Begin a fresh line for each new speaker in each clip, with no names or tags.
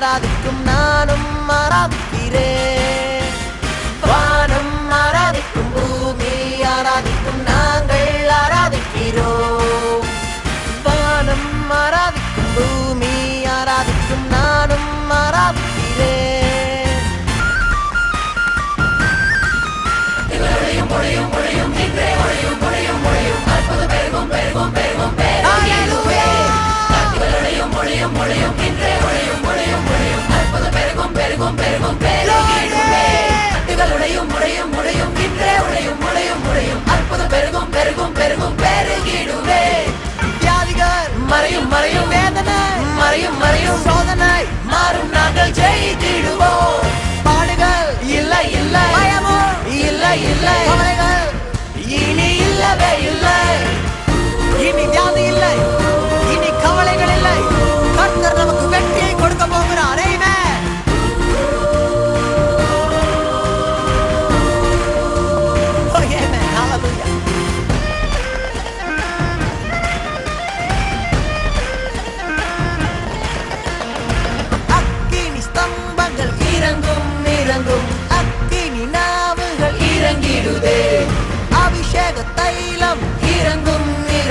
ஆராதிக்கும் நானும் ஆராதிக்கிறேன்
நாங்கள்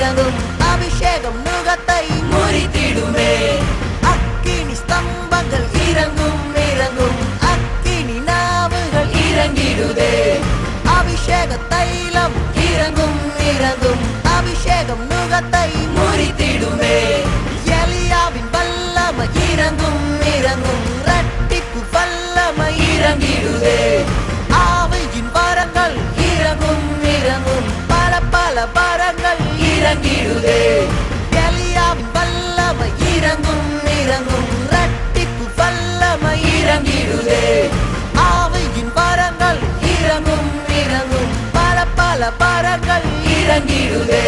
இறங்கும்
அபிஷேகம் முகத்தை
முறித்திடுமே
அக்கினி ஸ்தம்பங்கள்
இறங்கும் இறங்கும்
அக்கினி நாவுகள்
இறங்கிடுதே
அபிஷேக தைலம்
இறங்கும் இறங்கும்
அபிஷேகம் முகத்தை
முறித்திடுமே
எலியாவின் வல்லமை
இறங்கும் இறங்கும்
ரட்டிப்பு வல்லமை
இறங்கிடுதே இறங்கிடுதே
எலியா வல்லமை
இறங்கும் இறங்கும்.
ரட்டிப்பு வல்லமை
இறங்கிடுதே.
ஆவையின் வரங்கள்
இறங்கும் இறங்கும்.
பல பல பரங்கள்
இறங்கிடுதே.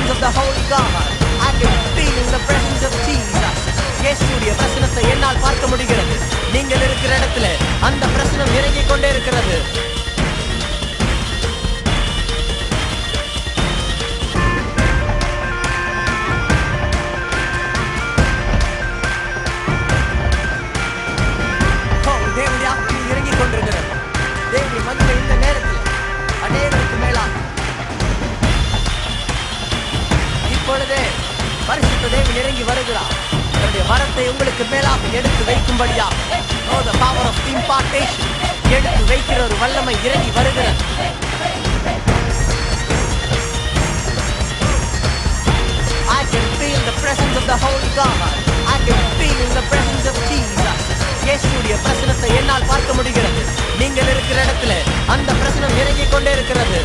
Presence of the Holy God. I can feel the presence of Jesus. இயேசுடைய பிரசனத்தை என்னால் பார்க்க முடிகிறது நீங்கள் இருக்கிற இடத்துல அந்த பிரசனம் இறங்கிக் கொண்டே இருக்கிறது இறங்கி வருகிறார். தன்னுடைய வரத்தை உங்களுக்கு மேலாக எடுத்து வைக்கும்படியா? ஓ the எடுத்து வைக்கிற ஒரு வல்லமை இறங்கி வருகிறது. I can feel the presence of the Holy God. I can feel the presence of Jesus. இயேசுடைய பிரசனத்தை என்னால் பார்க்க முடிகிறது. நீங்கள் இருக்கிற இடத்துல அந்த பிரசனம் இறங்கிக் கொண்டே இருக்கிறது.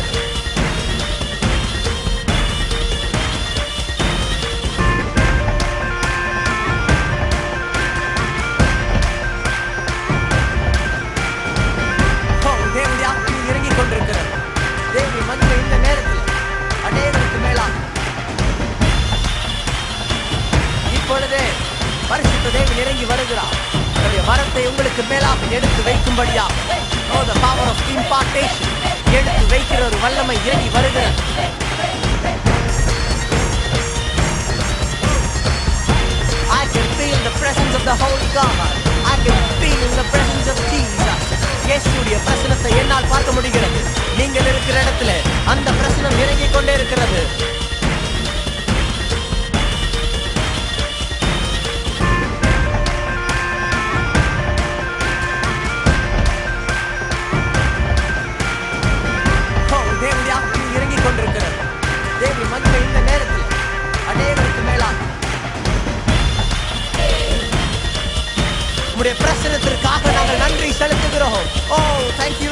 பாரத்தை உங்களுக்கு மேலாக எடுத்து வைக்கும்படியா? பவர் ஆஃப் இம்பார்டேஷன் எடுத்து வைக்கிற ஒரு வல்லமை இறங்கி வருகிறது. I can feel the presence of the Holy God. என்னால் பார்க்க முடிகிறது. நீங்கள் இருக்கிற இடத்துல அந்த பிரசனம் இறங்கிக் கொண்டே இருக்கிறது. உங்களுடைய பிரசனத்திற்காக நாங்கள் நன்றி செலுத்துகிறோம். Oh, ஓ தேங்க்யூ